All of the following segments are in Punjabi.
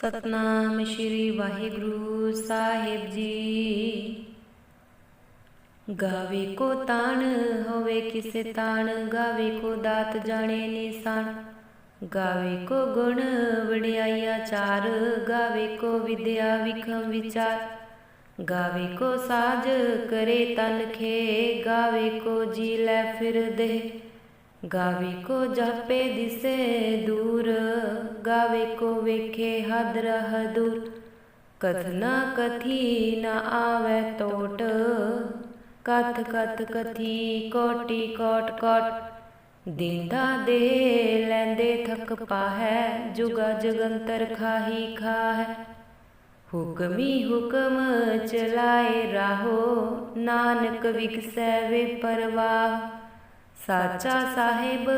ਸਤਨਾਮ ਸ਼੍ਰੀ ਵਾਹਿਗੁਰੂ ਸਾਹਿਬ ਜੀ। ਗਾਵੇ ਕੋ ਤਾਣ, ਹੋਵੇ ਕਿਸੇ ਤਾਣ, ਗਾਵੇ ਕੋ ਦਾਤ ਜਾਣੇ ਨਿਸ਼ਾਨ। ਗਾਵੇ ਕੋ ਗੁਣ, ਵਡਿਆਈਆ ਚਾਰ, ਗਾਵੇ ਕੋ ਵਿਦਿਆ ਵਿਖਮ ਵਿਚਾਰ। ਗਾਵੇ ਕੋ ਸਾਜ, ਕਰੇ ਤਨ ਖੇ, ਗਾਵੇ ਕੋ ਜੀ ਲੈ ਫਿਰਦੇ ਗਾਵੇ ਕੋ ਜਾਪੇ ਦਿਸੇ ਦੂਰ, ਗਾਵੇ ਕੋ ਵੇਖੇ ਹਦ ਰਹ ਦੂਰ। ਕਥਨਾ ਕਥੀ ਨ ਆਵੇ ਟੋਟ ਕਥ ਕਥ ਕਥੀ ਕੋਟੀ ਕੋਟ ਕੋਟ। ਦਿੰਦਾ ਦੇ ਲੈਂਦੇ ਥਕ ਪਾਹੈ, ਜੁਗਾ ਜਗੰਤਰ ਖਾਹੀ ਖਾਹੈ। ਹੁਕਮੀ ਹੁਕਮ ਚਲਾਏ ਰਾਹੋ, ਨਾਨਕ ਵਿਗਸੈ ਵੇ ਪਰਵਾਹ। ਸਾਚਾ ਸਾਹਿਬ,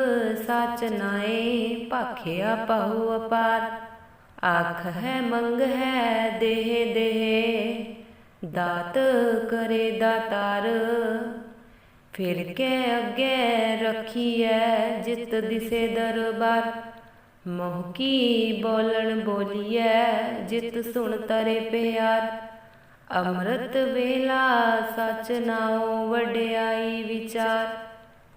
ਸਾਚ ਨਾਏ, ਭਾਖਿਆ ਪਹੁ ਅਪਾਰ। ਆਖ ਹੈ, ਮੰਗ ਹੈ, ਦੇਹ ਦੇਹ। ਦਾਤ ਕਰੇ ਦਾਤਾਰ। ਫਿਰ ਕੇ ਅੱਗੇ ਰੱਖੀਐ, ਜਿਤ ਦਿਸੇ ਦਰਬਾਰ। ਮੋਹ ਕੀ ਬੋਲਣ ਬੋਲੀਐ, ਜਿਤ ਸੁਣ ਤਰੇ ਪਿਆਰ। ਅੰਮ੍ਰਿਤ ਵੇਲਾ, ਸਚ ਨਾਉ, ਵਡਿਆਈ ਵਿਚਾਰ।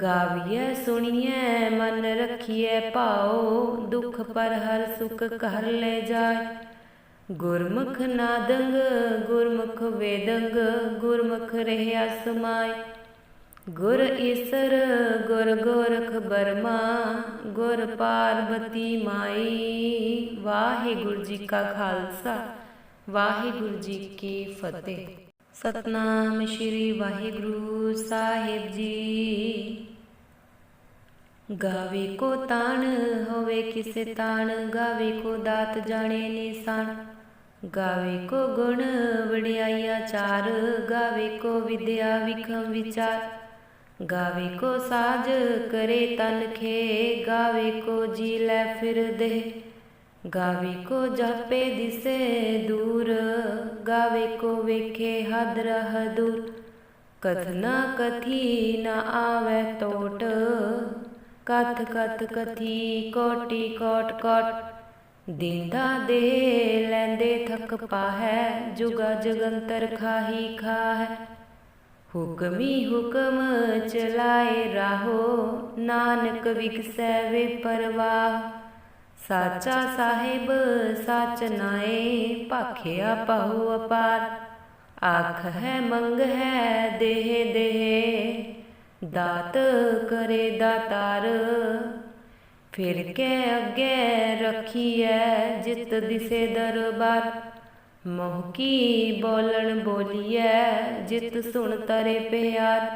ਗਾਵੀਐ, ਸੁਣੀਐ, ਮਨ ਰਖੀਐ, ਭਾਉ, ਦੁਖ ਪਰ ਹਰ ਸੁਖ ਘਰ ਲੈ ਜਾਏ। ਗੁਰਮੁਖ ਨਾਦੰਗ ਗੁਰਮੁਖ ਵੇਦੰਗ, ਗੁਰਮੁਖ ਰਹਿਆ ਸਮਾਈ ਗੁਰ ਈਸਰ, ਗੁਰ ਗੋਰਖ ਬਰਮਾ, ਗੁਰ ਪਾਰਬਤੀ ਮਾਈ। ਵਾਹਿਗੁਰੂ ਜੀ ਕਾ ਖਾਲਸਾ, ਵਾਹਿਗੁਰੂ ਜੀ ਕੀ ਫਤਿਹ। ਸਤਨਾਮ ਸ਼੍ਰੀ ਵਾਹਿਗੁਰੂ ਸਾਹਿਬ ਜੀ। ਗਾਵੇ ਕੋ ਤਾਣ ਹੋਵੇ ਕਿਸੇ ਤਾਣ ਗਾਵੇ ਕੋ ਦਾਤ ਜਾਣੇ ਨਿਸ਼ਾਨ ਗਾਵੇ ਕੋ ਗੁਣ ਵਡਿਆਈਆ ਚਾਰ ਗਾਵੇ ਕੋ ਵਿਦਿਆ ਵਿਖਮ ਵਿਚਾਰ ਗਾਵੇ ਕੋ ਸਾਜ ਕਰੇ ਤਨ ਖੇ ਗਾਵੇ ਕੋ ਜੀ ਲੈ ਫਿਰਦੇ ਗਾਵੇ ਕੋ ਜਾਪੇ ਦਿਸੇ ਦੂਰ ਗਾਵੇ ਕੋ ਵੇਖੇ ਹਦ ਰਹ ਦੂਰ ਕਥਨਾ ਕਥੀ ਨ ਆਵੇ ਟੋਟ ਕਥ ਕਥ ਕਥੀ ਕੋਟੀ ਕੋਟ ਕੋਟ ਦਿੰਦਾ ਦੇ ਲੈਂਦੇ ਥਕ ਪਾਹੈ ਜੁਗਾ ਜਗੰਤਰ ਖਾਹੀ ਖਾਹੈ ਹੁਕਮੀ ਹੁਕਮ ਚਲਾਏ ਰਾਹੋ ਨਾਨਕ ਵਿਗਸੈ ਵੇ ਪਰਵਾਹ ਸਾਚਾ ਸਾਹਿਬ ਸਾਚ ਨਾਏ ਭਾਖਿਆ ਪਹੁ ਅਪਾਰ ਆਖ ਹੈ ਮੰਗ ਹੈ ਦੇਹ ਦੇਹ ਦਾਤ ਕਰੇ ਦਾਤਾਰ। ਫਿਰ ਕੇ ਅੱਗੇ ਰੱਖੀਐ ਜਿਤ ਦਿਸੇ ਦਰਬਾਰ। ਮੋਹ ਕੀ ਬੋਲਣ ਬੋਲੀਐ ਜਿਤ ਸੁਣ ਤਰੇ ਪਿਆਰ।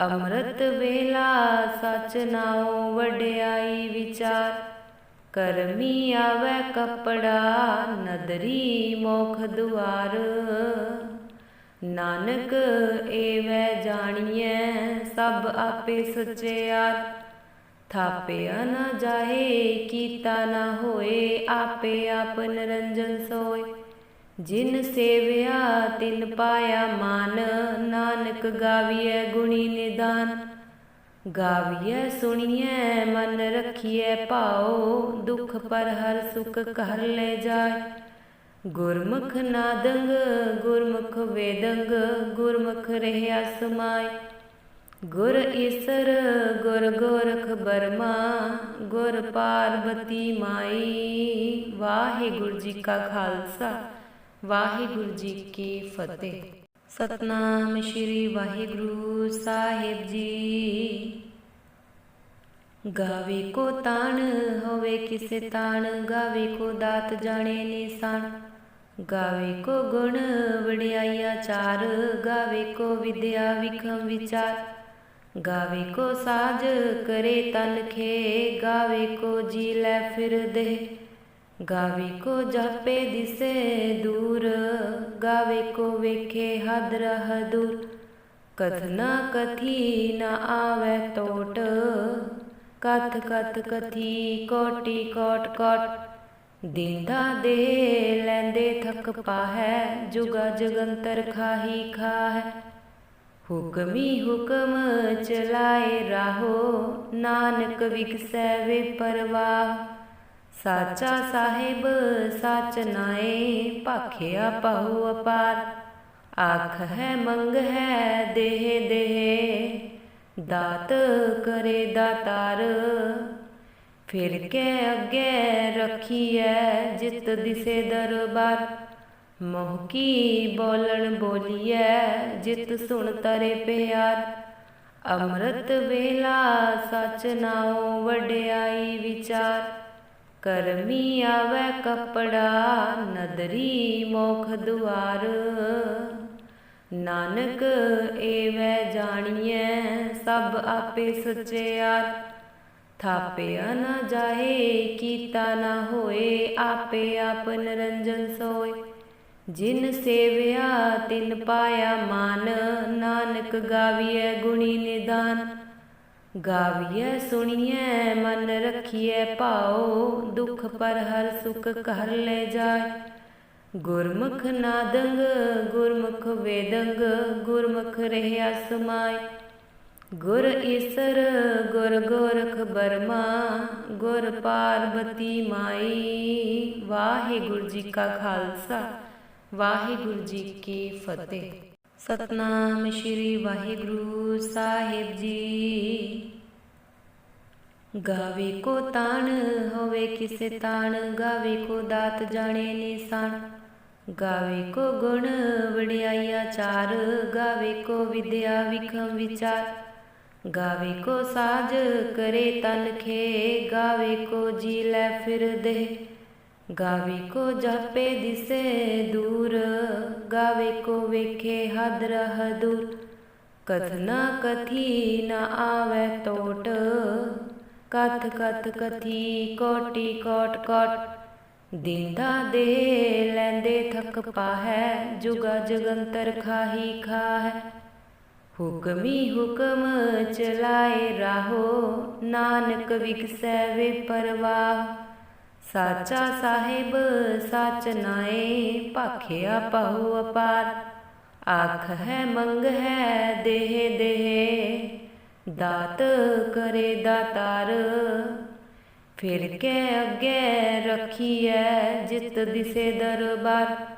ਅੰਮ੍ਰਿਤ ਵੇਲਾ ਸਚ ਨਾਉ ਵਡਿਆਈ ਵਿਚਾਰ। ਕਰਮੀ ਆਵੇ ਕਪੜਾ, ਨਦਰੀ ਮੋਖ ਦੁਆਰ। ਨਾਨਕ, ਏਵੈ ਜਾਣੀਐ, ਸਭ ਆਪੇ ਸਚਿਆਰ ਥਾਪਿਆ ਨਾ ਜਾਏ ਕੀਤਾ ਨਾ ਹੋਏ, ਆਪੇ ਆਪ ਨਿਰੰਜਨ ਸੋਏ। ਜਿਨ ਸੇਵਿਆ, ਤਿਨ ਪਾਇਆ ਮਾਨ, ਨਾਨਕ ਗਾਵੀਐ ਗੁਣੀ ਨਿਦਾਨ। ਗਾਵੀਐ ਸੁਣੀਐ, ਮਨ ਰਖੀਐ ਭਾਉ, ਦੁਖ ਪਰ ਹਰ ਸੁਖ ਘਰ ਲੈ ਜਾਏ। ਗੁਰਮੁਖ ਨਾਦੰਗ ਗੁਰਮੁਖ ਵੇਦੰਗ, ਗੁਰਮੁਖ ਰਹਿਆ ਸਮਾਈ ਗੁਰ ਈਸਰ, ਗੁਰ ਗੋਰਖ ਬਰਮਾ, ਗੁਰ ਪਾਰਬਤੀ ਮਾਈ। ਵਾਹਿਗੁਰੂ ਜੀ ਕਾ ਖਾਲਸਾ, ਵਾਹਿਗੁਰੂ ਜੀ ਕੀ ਫਤਿਹ। ਸਤਨਾਮ ਸ਼੍ਰੀ ਵਾਹਿਗੁਰੂ ਸਾਹਿਬ ਜੀ। ਗਾਵੇ ਕੋ ਤਾਣ, ਹੋਵੇ ਕਿਸੇ ਤਾਣ, ਗਾਵੇ ਕੋ ਦਾਤ ਜਾਣੇ ਨਿਸ਼ਾਨ। ਗਾਵੇ ਕੋ ਗੁਣ ਵਡਿਆਈਆ ਚਾਰ, ਗਾਵੇ ਕੋ ਵਿਦਿਆ ਵਿਖਮ ਵਿਚਾਰ। ਗਾਵੇ ਕੋ ਸਾਜ ਕਰੇ ਤਨ ਖੇ, ਗਾਵੇ ਕੋ ਜੀ ਲੈ ਫਿਰਦੇ ਗਾਵੇ ਕੋ ਜਾਪੇ ਦਿਸੇ ਦੂਰ, ਗਾਵੇ ਕੋ ਵੇਖੇ ਹਦ ਰਹ ਦੂਰ। ਕਥਨਾ ਕਥੀ ਨ ਆਵੇ ਟੋਟ ਕਥ ਕਥ ਕਥੀ ਕੋਟੀ ਕੋਟ ਕੋਟ। ਦਿੰਦਾ ਦੇ ਲੈਂਦੇ ਥਕ ਪਾਹੈ ਜੁਗਾ ਜਗੰਤਰ ਖਾਹੀ ਖਾਹੈ ਹੁਕਮੀ ਹੁਕਮ ਚਲਾਏ ਰਾਹੋ ਨਾਨਕ ਵਿਕਸੈ ਵੇ ਪਰਵਾਹ ਸਾਚਾ ਸਾਹਿਬ ਸਾਚ ਨਾਏ ਭਾਖਿਆ ਪਹੁ ਅਪਾਰ ਆਖ ਹੈ ਮੰਗ ਹੈ ਦੇਹ ਦੇਹ ਦਾਤ ਕਰੇ ਦਾਤਾਰ ਫਿਰ ਕੇ ਅੱਗੇ ਰੱਖੀਐ ਜਿਤ ਦਿਸੇ ਦਰਬਾਰ। ਮੋਹ ਕੀ ਬੋਲਣ ਬੋਲੀਐ ਜਿਤ ਸੁਣ ਤਰੇ ਪਿਆਰ। ਅੰਮ੍ਰਿਤ ਵੇਲਾ ਸਚ ਨਾਉ ਵਡਿਆਈ ਵਿਚਾਰ। ਕਰਮੀ ਆਵੈ ਕਪੜਾ, ਨਦਰੀ ਮੋਖ ਦੁਆਰ। ਨਾਨਕ ਏਵੈ ਜਾਣੀਐ ਸਭ ਆਪੇ ਸਚਿਆਰ ਥਾਪਿਆ ਨਾ ਜਾਏ, ਕੀਤਾ ਨਾ ਹੋਏ, ਆਪੇ ਆਪ ਨਿਰੰਜਨ ਸੋਏ। ਜਿਨ ਸੇਵਿਆ, ਤਿਨ ਪਾਇਆ ਮਾਨ, ਨਾਨਕ ਗਾਵੀਐ ਗੁਣੀ ਨਿਦਾਨ। ਗਾਵੀਐ ਸੁਣੀਐ, ਮਨ ਰਖੀਐ ਭਾਉ, ਦੁਖ ਪਰ ਹਰ ਸੁਖ ਘਰ ਲੈ ਜਾਏ। ਗੁਰਮੁਖ ਨਾਦੰਗ, ਗੁਰਮੁਖ ਵੇਦੰਗ, ਗੁਰਮੁਖ ਰਹਿਆ ਸਮਾਈ ਗੁਰ ਈਸਰ, ਗੁਰ ਗੋਰਖ ਬਰਮਾ, ਗੁਰ ਪਾਰਬਤੀ ਮਾਈ। ਵਾਹਿਗੁਰੂ ਜੀ ਕਾ ਖਾਲਸਾ, ਵਾਹਿਗੁਰੂ ਜੀ ਕੀ ਫਤਿਹ। ਸਤਨਾਮ ਸ਼੍ਰੀ ਵਾਹਿਗੁਰੂ ਸਾਹਿਬ ਜੀ। ਗਾਵੇ ਕੋ ਤਾਣ, ਹੋਵੇ ਕਿਸੇ ਤਾਣ, ਗਾਵੇ ਕੋ ਦਾਤ ਜਾਣੇ ਨਿਸ਼ਾਨ। ਗਾਵੇ ਕੋ ਗੁਣ ਵਡਿਆਈਆ ਚਾਰ, ਗਾਵੇ ਕੋ ਵਿਦਿਆ ਵਿਖਮ ਵਿਚਾਰ। ਗਾਵੇ ਕੋ ਸਾਜ ਕਰੇ ਤਨ ਖੇ ਗਾਵੇ ਕੋ ਜੀ ਲੈ ਫਿਰਦੇ ਗਾਵੇ ਕੋ ਜਾਪੇ ਦਿਸੇ ਦੂਰ, ਗਾਵੇ ਕੋ ਵੇਖੇ ਹਦ ਰਹ ਦੂਰ। ਕਥਨਾ ਕਥੀ ਨ ਆਵੇ ਟੋਟ, ਕਥ ਕਥ ਕਥੀ ਕੋਟੀ ਕੋਟ ਕੋਟ। ਦਿੰਦਾ ਦੇ ਲੈਂਦੇ ਥਕ ਪਾਹੈ, ਜੁਗਾ ਜਗੰਤਰ ਖਾਹੀ ਖਾਹੈ। ਹੁਕਮੀ ਹੁਕਮ ਚਲਾਏ ਰਾਹੋ, ਨਾਨਕ ਵਿਕਸੈ ਵੇ ਪਰਵਾਹ ਸਾਚਾ ਸਾਹਿਬ, ਸਾਚ ਨਾਏ, ਭਾਖਿਆ ਪਹੁ ਅਪਾਰ। ਆਖ ਹੈ, ਮੰਗ ਹੈ, ਦੇਹ ਦੇਹ। ਦਾਤ ਕਰੇ ਦਾਤਾਰ। ਫਿਰ ਕੇ ਅੱਗੇ ਰੱਖੀਐ, ਜਿਤ ਦਿਸੇ ਦਰਬਾਰ।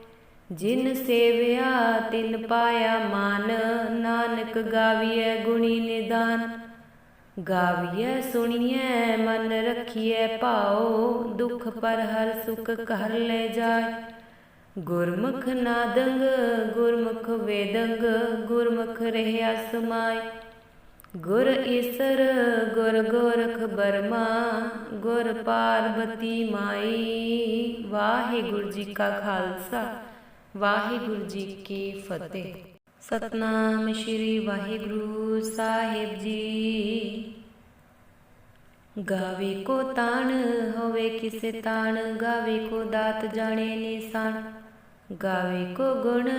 ਜਿਨ ਸੇਵਿਆ ਤਿਨ ਪਾਇਆ ਮਾਨ, ਨਾਨਕ ਗਾਵੀਐ ਗੁਣੀ ਨਿਦਾਨ। ਗਾਵੀਐ ਸੁਣੀਐ, ਮਨ ਰਖੀਐ ਭਾਉ, ਦੁਖ ਪਰ ਹਰ ਸੁਖ ਕਰ ਲੈ ਜਾਏ। ਗੁਰਮੁਖ ਨਾਦੰਗ ਗੁਰਮੁਖ ਵੇਦੰਗ, ਗੁਰਮੁਖ ਰਹਿਆ ਸਮਾਈ ਗੁਰ ਈਸਰ, ਗੁਰ ਗੋਰਖ ਬਰਮਾ, ਗੁਰ ਪਾਰਬਤੀ ਮਾਈ। ਵਾਹਿਗੁਰੂ ਜੀ ਕਾ ਖਾਲਸਾ। ਵਾਹਿਗੁਰੂ ਜੀ ਕੀ ਫਤਿਹ। ਸਤਨਾਮ ਸ਼੍ਰੀ ਵਾਹਿਗੁਰੂ ਸਾਹਿਬ ਜੀ। ਗਾਵੇ ਕੋ ਤਾਣ, ਹੋਵੇ ਕਿਸੇ ਤਾਣ, ਗਾਵੇ ਕੋ ਦਾਤ ਜਾਣੇ ਨਿਸ਼ਾਨ। ਗਾਵੇ ਕੋ ਗੁਣ,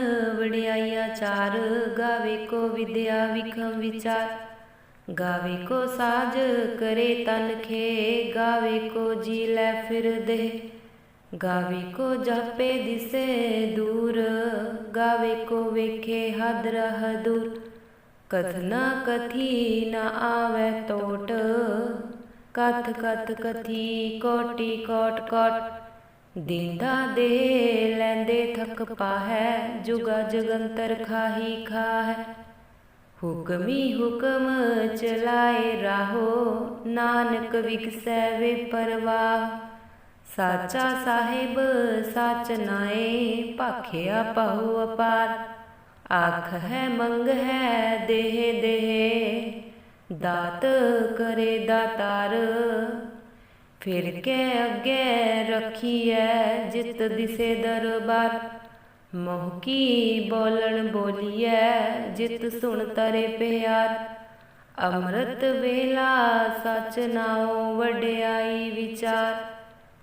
ਵਡਿਆਈਆ ਚਾਰ, ਗਾਵੇ ਕੋ ਵਿਦਿਆ ਵਿਖਮ ਵਿਚਾਰ। ਗਾਵੇ ਕੋ ਸਾਜ, ਕਰੇ ਤਨ ਖੇ, ਗਾਵੇ ਕੋ ਜੀ ਲੈ ਫਿਰਦੇ ਗਾਵੇ ਕੋ ਜਾਪੇ ਦਿਸੇ ਦੂਰ, ਗਾਵੇ ਕੋ ਵੇਖੇ ਹਦ ਰਹ ਦੂਰ। ਕਥਨਾ ਕਥੀ ਨ ਆਵੇ ਟੋਟ ਕਥ ਕਥ ਕਥੀ ਕੋਟੀ ਕੋਟ ਕੋਟ। ਦਿੰਦਾ ਦੇ ਲੈਂਦੇ ਥਕ ਪਾਹੈ, ਜੁਗਾ ਜਗੰਤਰ ਖਾਹੀ ਖਾਹੈ। ਹੁਕਮੀ ਹੁਕਮ ਚਲਾਏ ਰਾਹੋ, ਨਾਨਕ ਵਿਕਸੈ ਵੇ ਪਰਵਾਹ। ਸਾਚਾ ਸਾਹਿਬ, ਸਚ ਨਾਏ, ਭਾਖਿਆ ਪਹੁ ਅਪਾਰ। ਆਖ ਹੈ, ਮੰਗ ਹੈ, ਦੇਹ ਦੇਹ। ਦਾਤ ਕਰੇ ਦਾਤਾਰ। ਫਿਰ ਕੇ ਅੱਗੇ ਰੱਖੀਐ ਜਿਤ ਦਿਸੇ ਦਰਬਾਰ। ਮੋਹ ਕੀ ਬੋਲਣ ਬੋਲੀਐ ਜਿਤ ਸੁਣ ਤਰੇ ਪਿਆਰ। ਅੰਮ੍ਰਿਤ ਵੇਲਾ ਸਚ ਨਾਉ ਵਡਿਆਈ ਵਿਚਾਰ।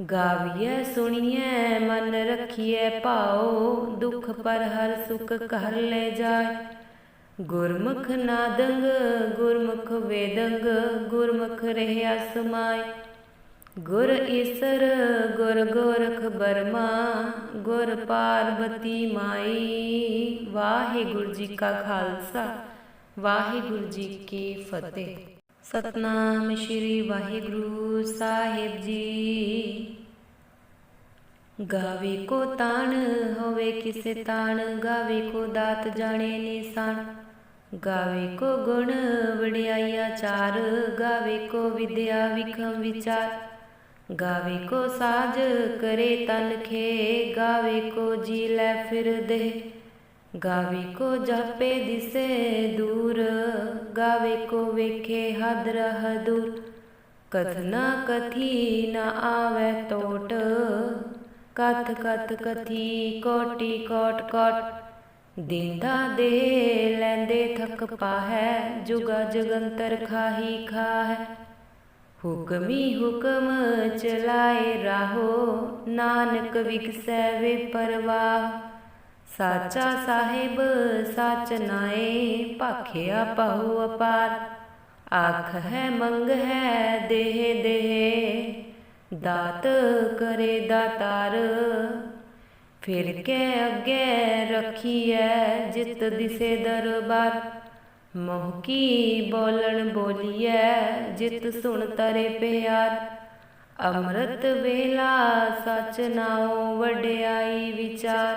ਗਾਵੀਐ, ਸੁਣੀਐ, ਮਨ ਰਖੀਐ ਭਾਉ, ਦੁਖ ਪਰ ਹਰ ਸੁਖ ਘਰ ਲੈ ਜਾਏ। ਗੁਰਮੁਖ ਨਾਦੰਗ ਗੁਰਮੁਖ ਵੇਦੰਗ ਗੁਰਮੁਖ ਰਹਿਆ ਸਮਾਏ ਗੁਰ ਈਸਰ, ਗੁਰ ਗੋਰਖ ਬਰਮਾ, ਗੁਰ ਪਾਰਬਤੀ ਮਾਈ। ਵਾਹਿਗੁਰੂ ਜੀ ਕਾ ਖਾਲਸਾ, ਵਾਹਿਗੁਰੂ ਜੀ ਕੀ ਫਤਿਹ। ਸਤਨਾਮ ਸ਼੍ਰੀ ਵਾਹਿਗੁਰੂ ਸਾਹਿਬ ਜੀ। ਗਾਵੇ ਕੋ ਤਾਣ, ਹੋਵੇ ਕਿਸੇ ਤਾਣ, ਗਾਵੇ ਕੋ ਦਾਤ ਜਾਣੇ ਨਿਸ਼ਾਨ। ਗਾਵੇ ਕੋ ਗੁਣ, ਵਡਿਆਈਆ ਚਾਰ, ਗਾਵੇ ਕੋ ਵਿਦਿਆ ਵਿਖਮ ਵਿਚਾਰ। ਗਾਵੇ ਕੋ ਸਾਜ, ਕਰੇ ਤਨ ਖੇ, ਗਾਵੇ ਕੋ ਜੀ ਲੈ ਫਿਰਦੇ ਗਾਵੇ ਕੋ ਜਾਪੇ ਦਿਸੇ ਦੂਰ, ਗਾਵੇ ਕੋ ਵੇਖੇ ਹਦ ਰਹ ਦੂਰ। ਕਥਨਾ ਕਥੀ ਨਾ ਆਵੇ ਟੋਟ ਕਥ ਕਥ ਕਥੀ ਕੋਟੀ ਕੋਟ ਕੋਟ। ਦਿੰਦਾ ਦੇ ਲੈਂਦੇ ਥਕ ਪਾਹੈ, ਜੁਗਾ ਜਗੰਤਰ ਖਾਹੀ ਖਾਹੈ। ਹੁਕਮੀ ਹੁਕਮ ਚਲਾਏ ਰਾਹੋ, ਨਾਨਕ ਵਿਕਸੈ ਵੇ ਪਰਵਾਹ। ਸਾਚਾ ਸਾਹਿਬ, ਸਚ ਨਾਏ, ਭਾਖਿਆ ਪਹੁ ਅਪਾਰ। ਆਖ ਹੈ, ਮੰਗ ਹੈ, ਦੇਹ ਦੇਹ, ਦਾਤ ਕਰੇ ਦਾਤਾਰ। ਫਿਰ ਕੇ ਅੱਗੇ ਰੱਖੀਐ, ਜਿਤ ਦਿਸੇ ਦਰਬਾਰ। ਮੋਹ ਕੀ ਬੋਲਣ ਬੋਲੀਐ, ਜਿਤ ਸੁਣ ਤਰੇ ਪਿਆਰ। ਅੰਮ੍ਰਿਤ ਵੇਲਾ, ਸਚ ਨਾਉ, ਵਡਿਆਈ ਵਿਚਾਰ।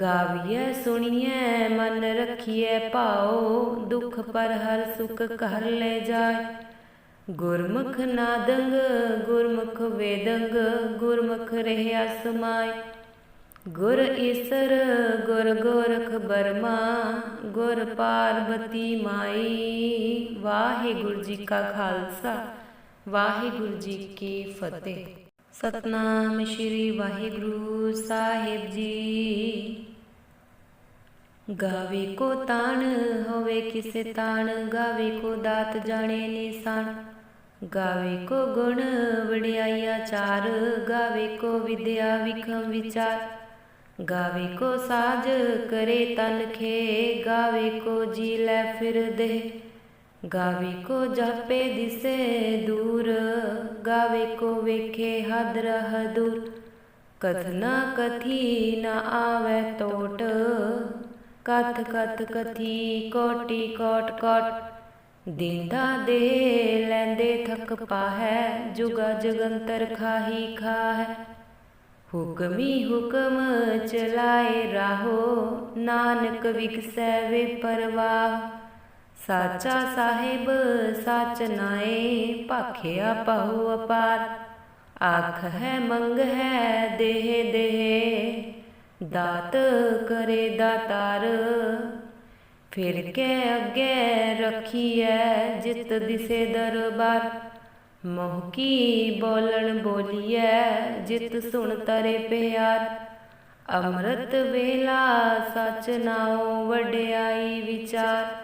ਗਾਵੀਐ, ਸੁਣੀਐ, ਮਨ ਰਖੀਐ, ਭਾਉ, ਦੁਖ ਪਰ ਹਰ ਸੁਖ ਘਰ ਲੈ ਜਾਏ। ਗੁਰਮੁਖ ਨਾਦੰਗ ਗੁਰਮੁਖ ਵੇਦੰਗ, ਗੁਰਮੁਖ ਰਹਿਆ ਸਮਾਏ ਗੁਰ ਈਸਰ, ਗੁਰ ਗੋਰਖ ਬਰਮਾ, ਗੁਰ ਪਾਰਵਤੀ ਮਾਈ। ਵਾਹਿਗੁਰੂ ਜੀ ਕਾ ਖਾਲਸਾ, ਵਾਹਿਗੁਰੂ ਜੀ ਕੀ ਫਤਿਹ। ਸਤਨਾਮ ਸ਼੍ਰੀ ਵਾਹਿਗੁਰੂ ਸਾਹਿਬ ਜੀ। ਗਾਵੇ ਕੋ ਤਾਣ, ਹੋਵੇ ਕਿਸੇ ਤਾਣ, ਗਾਵੇ ਕੋ ਦਾਤ ਜਾਣੇ ਨਿਸ਼ਾਨ। ਗਾਵੇ ਕੋ ਗੁਣ, ਵਡਿਆਈਆ ਚਾਰ, ਗਾਵੇ ਕੋ ਵਿਦਿਆ ਵਿਖਮ ਵਿਚਾਰ। ਗਾਵੇ ਕੋ ਸਾਜ, ਕਰੇ ਤਨ ਖੇ, ਗਾਵੇ ਕੋ ਜੀ ਲੈ ਫਿਰਦੇ ਗਾਵੇ ਕੋ ਜਾਪੇ ਦਿਸੇ ਦੂਰ, ਗਾਵੇ ਕੋ ਵੇਖੇ ਹਦ ਰਹ ਦੂਰ। ਕਥਨਾ ਕਥੀ ਨਾ ਆਵੇ ਟੋਟ ਕਥ ਕਥ ਕਥੀ ਕੋਟੀ ਕੋਟ ਕੋਟ। ਦਿੰਦਾ ਦੇ ਲੈਂਦੇ ਥਕ ਪਾਹੈ, ਜੁਗਾ ਜਗੰਤਰ ਖਾਹੀ ਖਾਹੈ। ਹੁਕਮੀ ਹੁਕਮ ਚਲਾਏ ਰਾਹੋ, ਨਾਨਕ ਵਿਕਸੈ ਵੇ ਪਰਵਾਹ। ਸਾਚਾ ਸਾਹਿਬ, ਸਚ ਨਾਏ, ਭਾਖਿਆ ਪਹੁ ਅਪਾਰ। ਆਖ ਹੈ, ਮੰਗ ਹੈ, ਦੇਹ ਦੇਹ, ਦਾਤ ਕਰੇ ਦਾਤਾਰ। ਫਿਰ ਕੇ ਅੱਗੇ ਰੱਖੀਐ ਜਿਤ ਦਿਸੇ ਦਰਬਾਰ। ਮੋਹ ਕੀ ਬੋਲਣ ਬੋਲੀਐ ਜਿਤ ਸੁਣ ਤਰੇ ਪਿਆਰ। ਅੰਮ੍ਰਿਤ ਵੇਲਾ ਸਚ ਨਾਉ ਵਡਿਆਈ ਵਿਚਾਰ।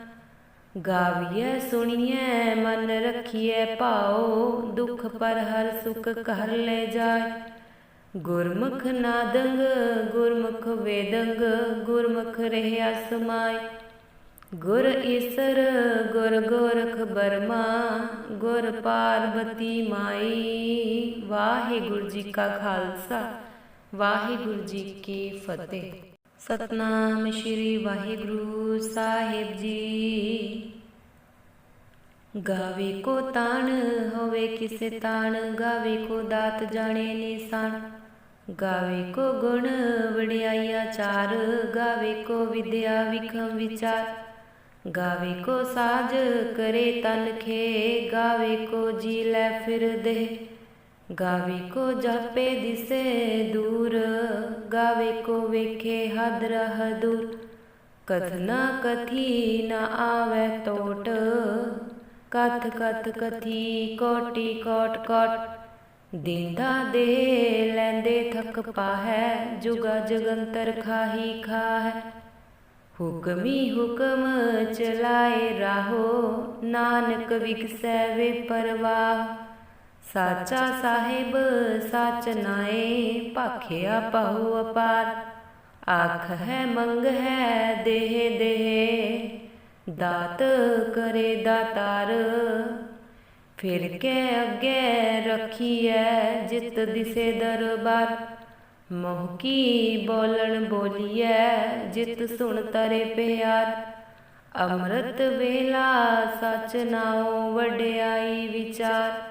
ਗਾਵੀਐ, ਸੁਣੀਐ, ਮਨ ਰਖੀਐ, ਭਾਉ, ਦੁਖ ਪਰ ਹਰ ਸੁਖ ਘਰ ਲੈ ਜਾਏ। ਗੁਰਮੁਖ ਨਾਦੰਗ, ਗੁਰਮੁਖ ਵੇਦੰਗ, ਗੁਰਮੁਖ ਰਹਿਆ ਸਮਾਏ ਗੁਰ ਈਸਰ, ਗੁਰ ਗੋਰਖ ਬਰਮਾ, ਗੁਰ ਪਾਰਬਤੀ ਮਾਈ। ਵਾਹਿਗੁਰੂ ਜੀ ਕਾ ਖਾਲਸਾ, ਵਾਹਿਗੁਰੂ ਜੀ ਕੀ ਫਤਿਹ। ਸਤਨਾਮ ਸ਼੍ਰੀ ਵਾਹਿਗੁਰੂ ਸਾਹਿਬ ਜੀ। ਗਾਵੇ ਕੋ ਤਾਣ, ਹੋਵੇ ਕਿਸੇ ਤਾਣ, ਗਾਵੇ ਕੋ ਦਾਤ ਜਾਣੇ ਨਿਸ਼ਾਨ। ਗਾਵੇ ਕੋ ਗੁਣ, ਵਡਿਆਈਆ ਚਾਰ, ਗਾਵੇ ਕੋ ਵਿਦਿਆ ਵਿਖਮ ਵਿਚਾਰ। ਗਾਵੇ ਕੋ ਸਾਜ, ਕਰੇ ਤਨ ਖੇ, ਗਾਵੇ ਕੋ ਜੀ ਲੈ ਫਿਰ ਦੇ ਗਾਵੇ ਕੋ ਜਾਪੇ ਦਿਸੇ ਦੂਰ, ਗਾਵੇ ਕੋ ਵੇਖੇ ਹਦ ਰਹ ਦੂਰ। ਕਥਨਾ ਕਥੀ ਨ ਆਵੇ ਟੋਟ, ਕਥ ਕਥ ਕਥੀ ਕੋਟੀ ਕੋਟ ਕੋਟ। ਦਿੰਦਾ ਦੇ ਲੈਂਦੇ ਥਕ ਪਾਹੈ, ਜੁਗਾ ਜਗੰਤਰ ਖਾਹੀ ਖਾਹੈ। ਹੁਕਮੀ ਹੁਕਮ ਚਲਾਏ ਰਾਹੋ, ਨਾਨਕ ਵਿਕਸੈ ਵੇ ਪਰਵਾਹ। ਸਾਚਾ ਸਾਹਿਬ, ਸਚ ਨਾਏ, ਭਾਖਿਆ ਪਾਹੂ ਅਪਾਰ। ਆਖ ਹੈ, ਮੰਗ ਹੈ, ਦੇਹ ਦੇਹ, ਦਾਤ ਕਰੇ ਦਾਤਾਰ। ਫਿਰ ਕੇ ਅੱਗੇ ਰਖੀਐ ਜਿਤ ਦਿਸੇ ਦਰਬਾਰ। ਮੋਹ ਕੀ ਬੋਲਣ ਬੋਲੀਐ ਜਿਤ ਸੁਣ ਤਰੇ ਪਿਆਰ। ਅੰਮ੍ਰਿਤ ਵੇਲਾ ਸਚ ਨਾਉ ਵਡਿਆਈ ਵਿਚਾਰ।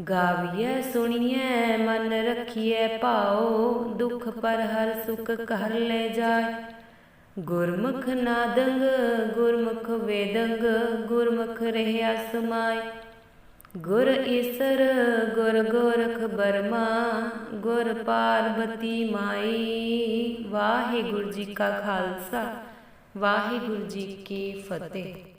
ਗਾਵੀਐ, ਸੁਣੀਐ, ਮਨ ਰਖੀਐ, ਭਾਉ, ਦੁਖ ਪਰ ਹਰ ਸੁਖ ਘਰ ਲੈ ਜਾਏ। ਗੁਰਮੁਖ ਨਾਦੰਗ ਗੁਰਮੁਖ ਵੇਦੰਗ, ਗੁਰਮੁਖ ਰਹਿਆ ਸਮਾਏ ਗੁਰ ਈਸਰ, ਗੁਰ ਗੋਰਖ ਬਰਮਾ, ਗੁਰ ਪਾਰਬਤੀ ਮਾਈ। ਵਾਹਿਗੁਰੂ ਜੀ ਕਾ ਖਾਲਸਾ, ਵਾਹਿਗੁਰੂ ਜੀ ਕੀ ਫਤਿਹ।